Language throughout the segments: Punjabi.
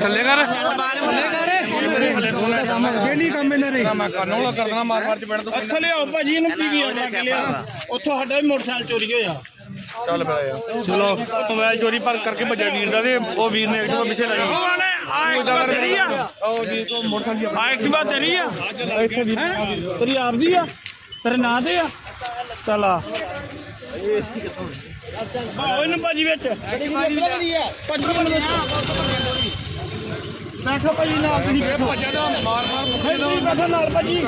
ਥੱਲੇ ਕਰ। ਡੇਲੀ ਕੰਮ ਇਹਨਾਂ ਦੇ ਮੈਂ ਕਰਨਾ ਵਾਲਾ ਕਰਨਾ ਮਾਰ ਮਾਰ ਚ ਬੈਠ ਤੂੰ। ਇੱਥੇ ਲਿਆਓ ਭਾਜੀ ਇਹਨੂੰ ਪੀਵੀਆਰ ਲਾ ਕੇ ਲਿਆ ਉੱਥੋਂ ਸਾਡਾ ਵੀ ਮੋਟਰਸਾਈਕਲ ਚੋਰੀ ਹੋਇਆ। ਚੱਲ ਪਿਆ ਚਲੋ ਮੋਬਾਈਲ ਚੋਰੀ ਪਰ ਕਰਕੇ ਭੱਜਿਆ ਵੀਰ ਦਾ ਤੇ ਉਹ ਵੀਰ ਨੇ ਐਕਟਿਵਾ ਪਿੱਛੇ ਲਾਈ। ਉਹ ਨੇ ਆ ਤੇਰੀ ਆ। ਉਹ ਵੀਰ ਕੋ ਮੋਟਰਸਾਈਕਲ ਆ ਐਕਟਿਵਾ ਤੇਰੀ ਆ। ਹੈਂ? ਤੇਰੀ ਆਪਦੀ ਆ? ਤੇਰੇ ਨਾਂ ਤੇ ਆ? ਚੱਲ ਆ। ਆਓ ਇਹਨੂੰ ਭਾਜੀ ਵਿੱਚ। ਭਾਜੀ ਕਿਹਾ ਭਾਜੀ ਨਾਲ ਤੁਸੀਂ ਬੈਠੋ। ਭੱਜਿਆ ਦਾ ਮਾਰ ਮਾਰ ਮੁੱਕੇ ਤੁਸੀਂ ਬੈਠੋ ਨਾਲ ਭਾਜੀ।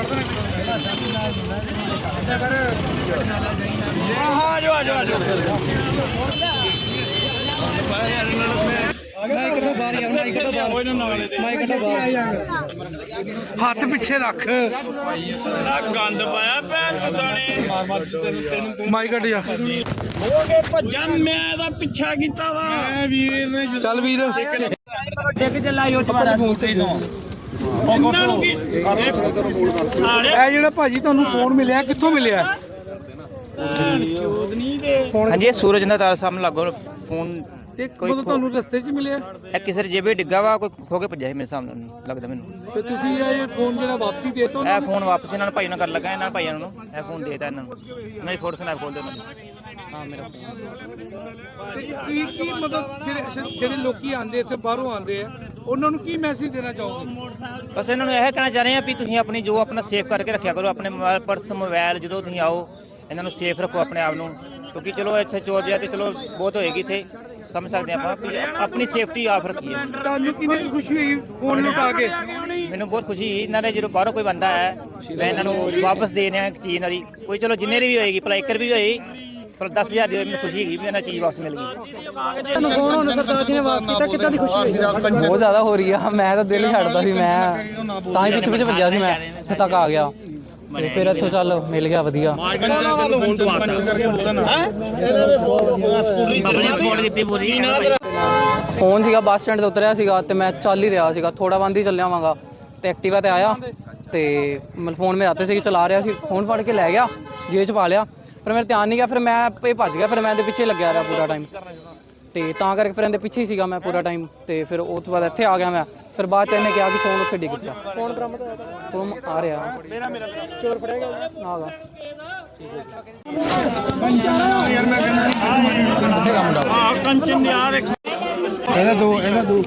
ਹਾਂ ਹਾਂ ਜਾਓ ਆ ਜਾਓ ਆ ਜਾਓ। ਹੱਥ ਪਿੱਛੇ ਰੱਖ। ਆ ਗੰਦ ਪਾਇਆ ਭੈਣ ਚੋਦਾਂ ਨੇ। ਮਾਈ ਕੱਢ ਜਾ। ਹੋ ਗਏ ਭੱਜਾਂ ਮੈਂ ਇਹਦਾ ਪਿੱਛਾ ਕੀਤਾ ਵਾ। ਵੀਰ ਨੇ ਚੱਲ ਵੀਰ। ਇਹਨਾਂ ਨੂੰ ਕੀ ਸਾਲੇ ਇਹ ਜਿਹੜਾ ਭਾਜੀ ਤੁਹਾਨੂੰ ਫੋਨ ਮਿਲਿਆ ਕਿੱਥੋਂ ਮਿਲਿਆ? ਦੇ। ਹਾਂਜੀ ਸੂਰਜ ਦਾ ਤਾਰ ਸਾਹਮਣੇ ਲੱਗੋ ਫੋਨ ਤੇ ਕੋਈ ਮਤਲਬ ਤੁਹਾਨੂੰ ਰਸਤੇ 'ਚ ਮਿਲਿਆ? ਇਹ ਕਿਸੇ ਦੇ ਜੇਬੇ ਡਿੱਗਾ ਵਾ ਕੋਈ ਖੋ ਕੇ ਭੱਜਿਆ ਸੀ ਮੇਰੇ ਸਾਹਮਣੇ ਲੱਗਦਾ ਮੈਨੂੰ। ਤੇ ਤੁਸੀਂ ਇਹ ਫੋਨ ਜਿਹੜਾ ਵਾਪਸੀ ਦੇ ਤਾ ਇਹ ਫੋਨ ਵਾਪਸ ਇਹਨਾਂ ਨੂੰ ਭਾਈ ਨਾਲ ਕਰ ਲੱਗਾ ਇਹਨਾਂ ਭਾਈਆਂ ਨੂੰ। ਇਹ ਫੋਨ ਦੇਤਾ ਇਹਨਾਂ ਨੂੰ। ਦੀ ਫੋਟੋ ਸਨੈਪ ਖੋਲ ਦੇ ਉਹਨਾਂ ਨੂੰ ਹਾਂ ਮੇਰਾ ਫੋਨ ਕੀ ਕੀ ਮਤਲਬ ਜਿਹੜੇ ਜਿਹੜੇ ਲੋਕੀ ਆਂਦੇ ਇੱਥੇ ਬਾਹਰੋਂ ਆਂਦੇ ਆ ਉਹਨਾਂ ਨੂੰ ਕੀ ਮੈਸੇਜ ਦੇਣਾ ਚਾਹੋਗੇ? ਬਸ ਇਹਨਾਂ ਨੂੰ ਇਹ ਕਹਿਣਾ ਚਾਹ ਰਹੇ ਆ ਵੀ ਤੁਸੀਂ ਆਪਣੀ ਜੋ ਆਪਣਾ ਸੇਫ ਕਰਕੇ ਰੱਖਿਆ ਕਰੋ ਆਪਣੇ ਮੋਬਾਈਲ ਪਰਸ ਮੋਬਾਈਲ ਜਦੋਂ ਤੁਸੀਂ ਆਓ ਇਹਨਾਂ ਨੂੰ ਸੇਫ ਰੱਖੋ ਆਪਣੇ ਆਪ ਨੂੰ। ਕਿਉਂਕਿ ਚਲੋ ਇੱਥੇ ਚੋਰ ਜਿਆ ਤੇ ਚਲੋ ਬਹੁਤ ਹੋਏਗੀ ਇੱਥੇ। ਸਮਝ ਸਕਦੇ ਆਪਾਂ ਵੀ ਆਪਣੀ ਸੇਫਟੀ ਆਪ ਰੱਖੀਏ ਤੁਹਾਨੂੰ ਕਿੰਨੀ ਕੁ ਖੁਸ਼ੀ ਹੋਈ ਫੋਨ ਲੁਟਾ ਕੇ? ਮੈਨੂੰ ਬਹੁਤ ਖੁਸ਼ੀ ਹੋਈ ਇਹਨਾਂ ਨੇ ਜਦੋਂ ਬਾਹਰੋਂ ਕੋਈ ਬੰਦਾ ਹੈ ਮੈਂ ਇਹਨਾਂ ਨੂੰ ਵਾਪਸ ਦੇ ਰਿਹਾ ਇੱਕ ਚੀਜ਼ ਨਾਲ ਕੋਈ ਚਲੋ ਜਿੰਨੇ ਦੀ ਵੀ ਹੋਏਗੀ ਭਲਾ ਰੁਪਏ ਵੀ ਹੋਈ ਪਰ 10000 ਦੀ ਮੈਨੂੰ ਖੁਸ਼ੀ ਹੈਗੀ ਵੀ ਇਹਨਾਂ ਚੀਜ਼ ਵਾਪਸ ਮਿਲ ਗਈ। ਤੁਹਾਨੂੰ ਫੋਨ ਹੁਣ ਸਰਦਾਰ ਜੀ ਨੇ ਵਾਪਸ ਕੀਤਾ ਕਿੱਦਾਂ ਦੀ ਖੁਸ਼ੀ ਹੋਈ? ਬਹੁਤ ਜ਼ਿਆਦਾ ਹੋ ਰਹੀ ਆ ਮੈਂ ਤਾਂ ਦਿਲ ਹੀ ਛੱਡਦਾ ਸੀ ਮੈਂ ਤਾਂ ਹੀ ਪਿੱਛੇ ਪਿੱਛੇ ਭੱਜਿਆ ਸੀ ਮੈਂ ਇੱਥੇ ਤੱਕ ਆ ਗਿਆ। ਤੇ ਫਿਰ ਇੱਥੋਂ ਚੱਲ ਮਿਲ ਗਿਆ ਵਧੀਆ। ਫੋਨ ਸੀਗਾ ਬੱਸ ਸਟੈਂਡ ਤੇ ਉਤਰਿਆ ਸੀਗਾ ਤੇ ਮੈਂ ਚੱਲ ਹੀ ਰਿਹਾ ਸੀਗਾ। ਥੋੜਾ ਬੰਦ ਹੀ ਚੱਲਿਆ ਵਾਂਗਾ। ਤੇ ਐਕਟਿਵਾ ਤੇ ਆਇਆ ਤੇ ਮਤਲਬ ਫੋਨ ਮੇਰੇ ਹੱਥੇ ਸੀ ਚਲਾ ਰਿਹਾ ਸੀ। ਫੋਨ ਫੜ ਕੇ ਲੈ ਗਿਆ ਜੇਬ 'ਚ ਪਾ ਲਿਆ। ਪਰ ਮੇਰੇ ਧਿਆਨ ਨਹੀਂ ਗਿਆ ਫਿਰ ਮੈਂ ਇਹ ਭੱਜ ਗਿਆ ਫਿਰ ਮੈਂ ਇਹਦੇ ਪਿੱਛੇ ਲੱਗਿਆ ਰਿਹਾ ਪੂਰਾ ਟਾਈਮ ਤੇ ਤਾਂ ਕਰਕੇ ਫਿਰ ਇਹਦੇ ਪਿੱਛੇ ਹੀ ਸੀਗਾ ਮੈਂ ਪੂਰਾ ਟਾਈਮ ਤੇ ਫਿਰ ਉਹ ਤੋਂ ਬਾਅਦ ਇੱਥੇ ਆ ਗਿਆ ਮੈਂ। ਫਿਰ ਬਾਅਦ ਚ ਇਹਨੇ ਕਿਹਾ ਕਿ ਫੋਨ ਉੱਥੇ ਡਿੱਗ ਪਿਆ। ਫੋਨ ਬਰਾਮਦ ਹੋਇਆ ਤੁਹਾਡਾ? ਫੋਨ ਆ ਰਿਹਾ। ਚੋਰ ਫੜਿਆ ਗਿਆ ਜੀ? ਆ ਗਾ ਆ ਕੰਚਨ ਦੇ ਆ ਵੇਖ ਇਹਨਾਂ ਦੋ ਇਹਨਾਂ ਦੋ।